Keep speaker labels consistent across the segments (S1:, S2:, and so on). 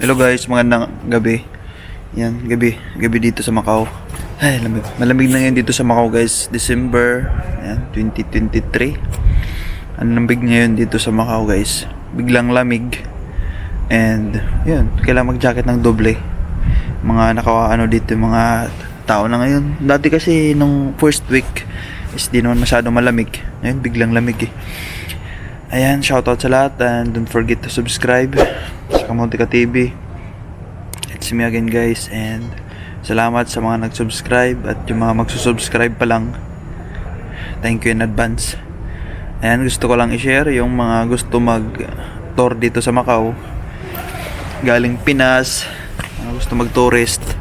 S1: Hello guys, magandang gabi. Yan, gabi. Gabi dito sa Macau. Ay, lamig. Malamig na ngayon dito sa Macau guys. December yan, 2023. Ang lamig ngayon dito sa Macau guys. Biglang lamig. And, yun, kailangan mag-jacket ng doble. Mga naka, ano dito, mga tao na ngayon. Dati kasi, nung first week, is di naman masyado malamig. Ngayon, biglang lamig eh. Ayan, shoutout sa lahat and don't forget to subscribe sa Kamontika TV. It's me again guys and salamat sa mga nag-subscribe at yung mga magsusubscribe pa lang. Thank you in advance. Ayan, gusto ko lang i-share yung mga gusto mag-tour dito sa Macau. Galing Pinas, mga gusto mag-tourist,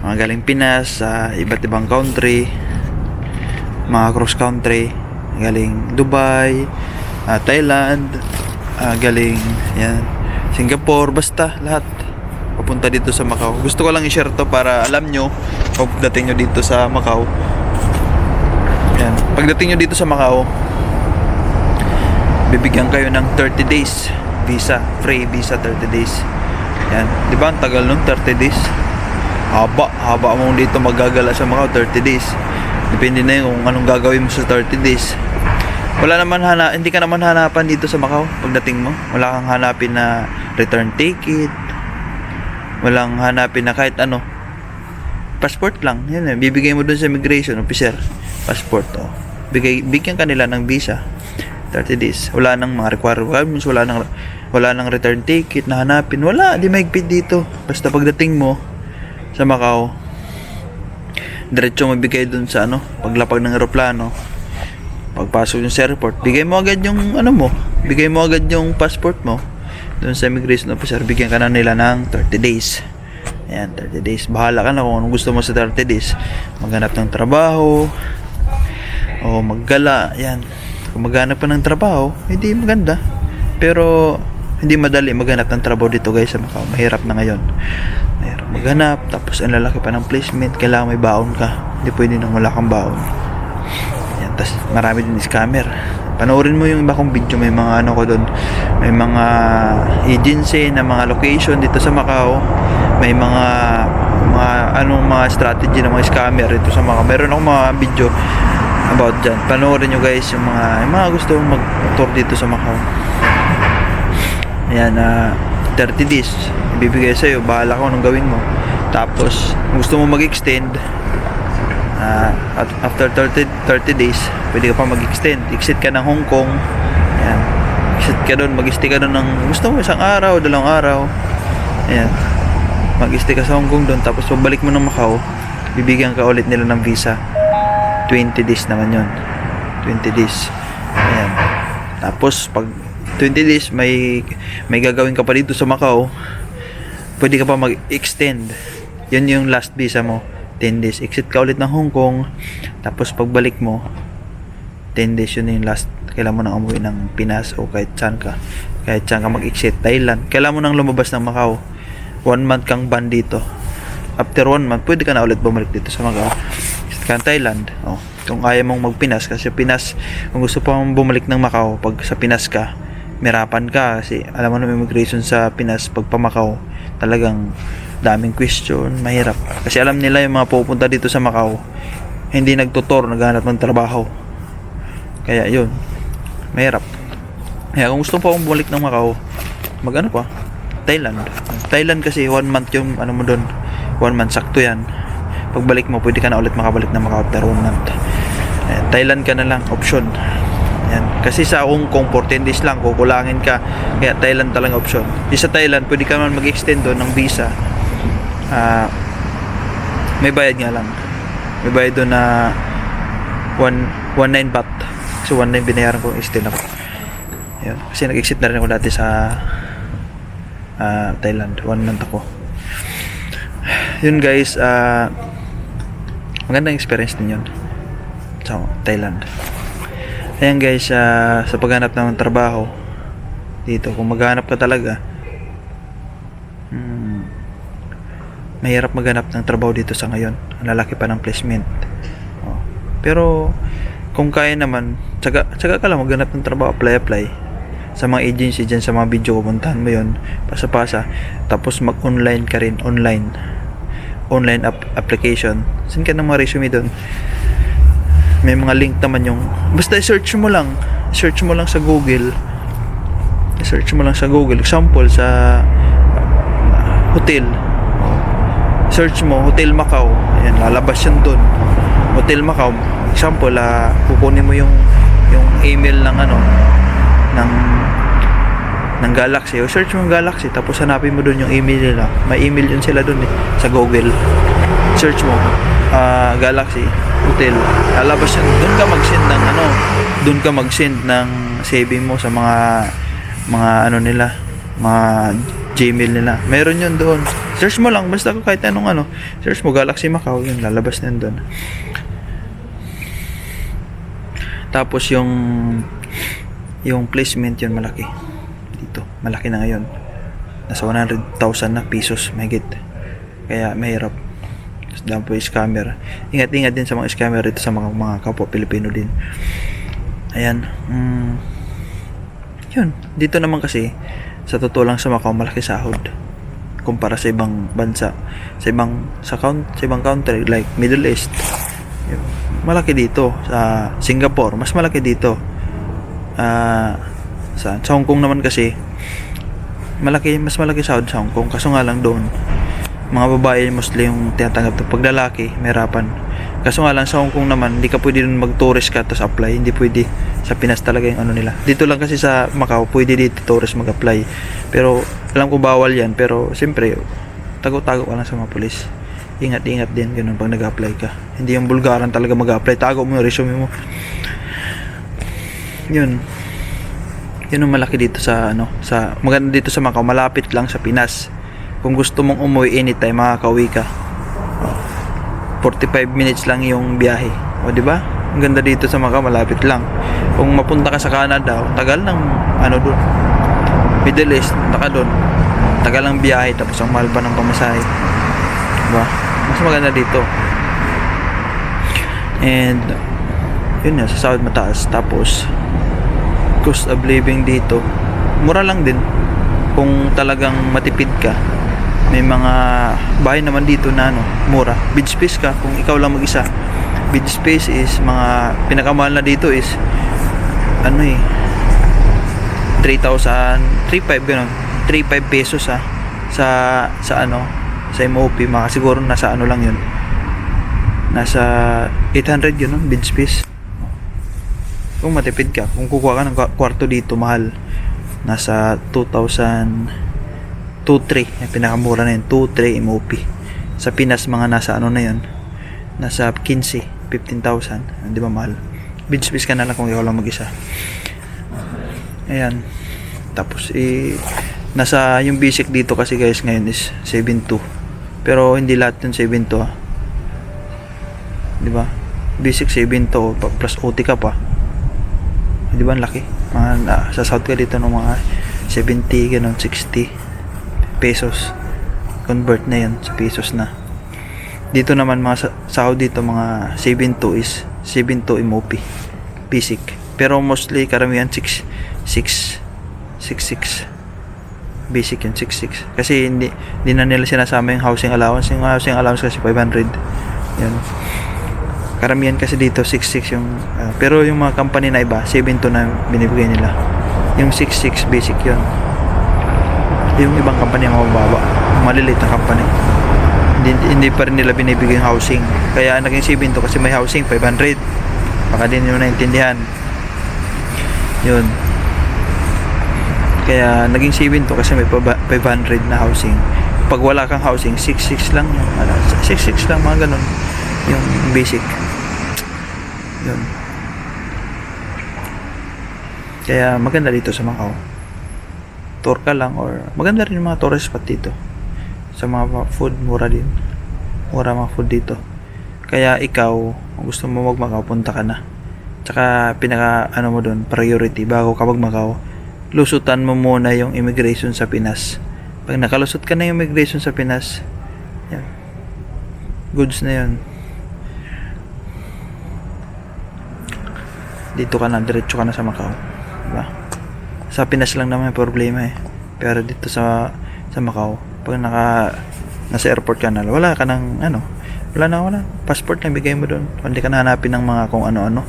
S1: mga galing Pinas sa iba't ibang country, mga cross country, galing Dubai, ah, Thailand, ah, galing yan, Singapore, basta lahat papunta dito sa Macau. Gusto ko lang i-share to para alam nyo pagdating nyo dito sa Macau. Yan. Pagdating nyo dito sa Macau, bibigyan kayo ng 30 days visa, free visa 30 days. Yan. Di ba ang tagal nun 30 days? Haba, haba mo dito magagala sa Macau 30 days. Depende na yun kung anong gagawin mo sa 30 days. Wala naman hana, hindi ka naman hanapan dito sa Macau pagdating mo. Wala kang hanapin na return ticket. Walang hanapin na kahit ano. Passport lang. Yan eh. Bibigay mo dun sa immigration officer. Passport. Oh. Bigay, bigyan kanila ng visa. 30 days. Wala nang mga requirements. Wala nang, wala nang return ticket na hanapin. Wala. Di maigpit dito. Basta pagdating mo sa Macau, diretso mabigay dun sa ano, paglapag ng eroplano pagpasok yung sa airport, bigay mo agad yung ano mo, bigay mo agad yung passport mo doon sa immigration officer, bigyan ka na nila ng 30 days. Ayan, 30 days. Bahala ka na kung anong gusto mo sa 30 days. Maghanap ng trabaho, o maggala, ayan. Kung maghanap ka ng trabaho, hindi maganda. Pero, hindi madali maghanap ng trabaho dito guys sa Macau. Mahirap na ngayon. Mahirap maghanap, tapos ang lalaki pa ng placement, kailangan may baon ka. Hindi pwede nang wala kang baon. Tas marami din scammer. Panoorin mo yung iba kong video, may mga ano ko doon, may mga agency na mga location dito sa Macau, may mga mga anong mga strategy ng mga scammer dito sa Macau. Meron akong mga video about dyan. Panoorin nyo guys yung mga, yung mga gusto mag-tour dito sa Macau. Ayan, na 30 days, ibibigay sa'yo, bahala ka anong gawin mo. Tapos, gusto mo mag-extend, Ah, at after 30, 30 days, pwede ka pa mag-extend. Exit ka ng Hong Kong. Ayan. Exit ka doon, mag-stay ka doon ng gusto mo isang araw, dalawang araw. Ayan. Mag-stay ka sa Hong Kong doon, tapos pagbalik mo ng Macau, bibigyan ka ulit nila ng visa. 20 days naman yon 20 days. Ayan. Tapos, pag 20 days, may, may gagawin ka pa dito sa Macau, pwede ka pa mag-extend. Yun yung last visa mo. 10 days. Exit ka ulit ng Hong Kong. Tapos pagbalik mo, 10 days yun yung last. Kailangan mo nang umuwi ng Pinas o kahit saan ka. Kahit saan ka mag-exit. Thailand. Kailangan mo nang lumabas ng Macau. One month kang ban dito. After one month, pwede ka na ulit bumalik dito sa Macau. Exit ka ng Thailand. Oh. Kung ayaw mong mag-Pinas. Kasi Pinas, kung gusto pa mong bumalik ng Macau, pag sa Pinas ka, mirapan ka. Kasi alam mo na immigration sa Pinas, pag pa Macau, talagang daming question, mahirap. Kasi alam nila yung mga pupunta dito sa Macau, hindi nagtutor, naghanap ng trabaho. Kaya yun, mahirap. Kaya kung gusto pa akong bumalik ng Macau, mag ano pa, Thailand. Thailand kasi one month yung ano mo doon, one month sakto yan. Pagbalik mo, pwede ka na ulit makabalik ng Macau after one month. Ayan, Thailand ka na lang, option. Yan. Kasi sa Hong Kong, 14 days lang, kukulangin ka. Kaya Thailand talaga option. Di sa Thailand, pwede ka naman mag-extend doon ng visa. Ah, may bayad nga lang. May bayad doon na 1, 19 baht. So 19 binayaran ko, extend ako. Yan. Kasi nag-exit na rin ako dati sa ah, Thailand. One month ako. Yun guys, ah, magandang experience din yun. Sa Thailand. Ayan guys, ah, sa paghanap ng trabaho dito, kung maghanap ka talaga, mahirap maghanap ng trabaho dito sa ngayon. Ang lalaki pa ng placement. Oh. Pero, kung kaya naman, tsaga, tsaga ka lang maghanap ng trabaho, apply, apply. sa mga agency dyan sa mga video ko puntahan mo yun pasa-pasa tapos mag-online ka rin online online app application send ka ng mga resume doon may mga link naman yung basta search mo lang search mo lang sa Google search mo lang sa Google example sa hotel search mo Hotel Macau. Ayan lalabas yun doon Hotel Macau. Example ah, kukunin mo yung yung email ng ano ng ng Galaxy. O search mo yung Galaxy tapos hanapin mo doon yung email nila. May email yun sila doon eh, sa Google. Search mo ah, Galaxy Hotel. Lalabas yun. Doon ka mag-send ng ano doon ka mag-send ng saving mo sa mga mga ano nila mga Gmail nila. Meron yun doon search mo lang basta kahit anong ano. Search mo Galaxy Macau yun lalabas na doon tapos yung yung placement yun malaki. Dito malaki na ngayon. Nasa 100,000 na pesos mahigit. Kaya mahirap. Tapos dami po scammer. Ingat-ingat din sa mga scammer dito sa mga, mga kapwa Pilipino din. Ayan mm, yun. Dito naman kasi sa totoo lang sa Macau malaki sahod kumpara sa ibang bansa sa ibang sa, count, sa ibang country like Middle East. Malaki dito sa Singapore mas malaki dito. Ah, sa, sa Hong Kong naman kasi malaki mas malaki sa Hong Kong. Kaso nga lang doon mga babae mostly yung tinatanggap to pag lalaki mahirapan. Kaso nga lang sa Hong Kong naman hindi ka pwede dun mag-tourist ka tapos apply hindi pwede sa Pinas talaga yung ano nila. Dito lang kasi sa Macau pwede dito tourist mag-apply. Pero alam ko bawal yan pero siyempre tago-tago ka lang sa mga polis ingat-ingat din ganun pag nag-apply ka. Hindi yung bulgaran talaga mag-apply. Tago mo yung resume mo. Yun. Yun ang malaki dito sa ano sa maganda dito sa Macau. Malapit lang sa Pinas. Kung gusto mong umuwi anytime makakauwi ka. 45 minutes lang yung biyahe. O di ba? Ang ganda dito sa Macau malapit lang kung mapunta ka sa Canada tagal ng ano dun Middle East punta dun. Tagal ng biyahe tapos ang mahal pa ng pamasahe. Diba? Mas maganda dito. And yun nga sa sahod mataas. Tapos cost of living dito mura lang din. Kung talagang matipid ka. May mga bahay naman dito na ano mura. Bed space ka kung ikaw lang mag-isa. Bed space is mga pinakamahal na dito is ano eh 3,000 3,500 ganun 3,500 pesos ha sa sa ano sa MOP mga siguro nasa ano lang yun nasa 800 yun no? bed space kung matipid ka, kung kukuha ka ng kwa- kwarto dito, mahal. Nasa 2,000, 2,300. Yung pinakamura na yun, 2,300 MOP. Sa Pinas, mga nasa ano na yun, nasa 15, 15,000. Di ba mahal? Space ka na lang kung ikaw lang mag-isa. Ayan. Tapos, eh, nasa yung basic dito kasi guys ngayon is 7.2. Pero hindi lahat yung 7.2 ah. Di ba? Basic 7.2 pa- plus OT ka pa di ba ang laki mga na, sa south ka dito ng mga 70 ganun 60 pesos convert na yan sa pesos na dito naman mga sa- sahod dito mga 72 is 72 MOP basic. Pero mostly karamihan 6 6 66 basic yun 66 kasi hindi hindi na nila sinasama yung housing allowance. Yung housing allowance kasi 500 yun. Karamihan kasi dito 66 yung ah, pero yung mga company na iba 72 na binibigay nila. Yung 66 basic yun. Yung ibang company ang mababa. Maliliit na company hindi, hindi pa rin nila binibigay yung housing. Kaya naging 72 kasi may housing 500 baka din nyo naintindihan. Yun. Kaya naging 72 kasi may paba- 500 na housing. Pag wala kang housing 66 lang yung ano, 66 lang mga ganun. Yung basic. Yun. Kaya maganda dito sa Macau. Tour ka lang or maganda rin yung mga tourist spot dito sa mga food mura din mura mga food dito kaya ikaw kung gusto mo mag Macau punta ka na tsaka pinaka ano mo doon priority bago ka mag Macau lusutan mo muna yung immigration sa Pinas pag nakalusot ka na yung immigration sa Pinas yan goods na yun dito ka na, diretso ka na sa Macau. Diba? Sa Pinas lang naman may problema eh. Pero dito sa sa Macau, pag naka nasa airport ka na, wala ka ng ano, wala na wala. Passport lang bigay mo doon. Hindi ka na hanapin ng mga kung ano-ano.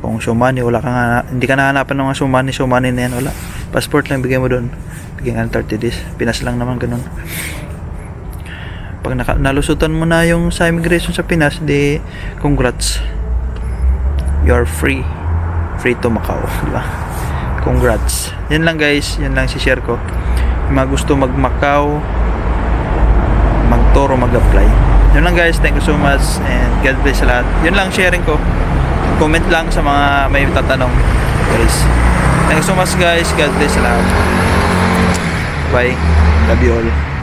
S1: Kung sumani, wala ka hindi ka na hanapan ng mga sumani, sumani na yan, wala. Passport lang bigay mo doon. Bigyan ng 30 days. Pinas lang naman ganun. Pag naka, nalusutan mo na yung sa immigration sa Pinas, di congrats. You're free. Free to Macau, di ba? Congrats. Yan lang guys, yan lang si share ko. Yung mga gusto mag Macau, mag-toro, mag-apply. Yun lang guys, thank you so much and God bless sa lahat. Yun lang sharing ko. Comment lang sa mga may tatanong guys. Thank you so much guys, God bless sa lahat. Bye. Love you all.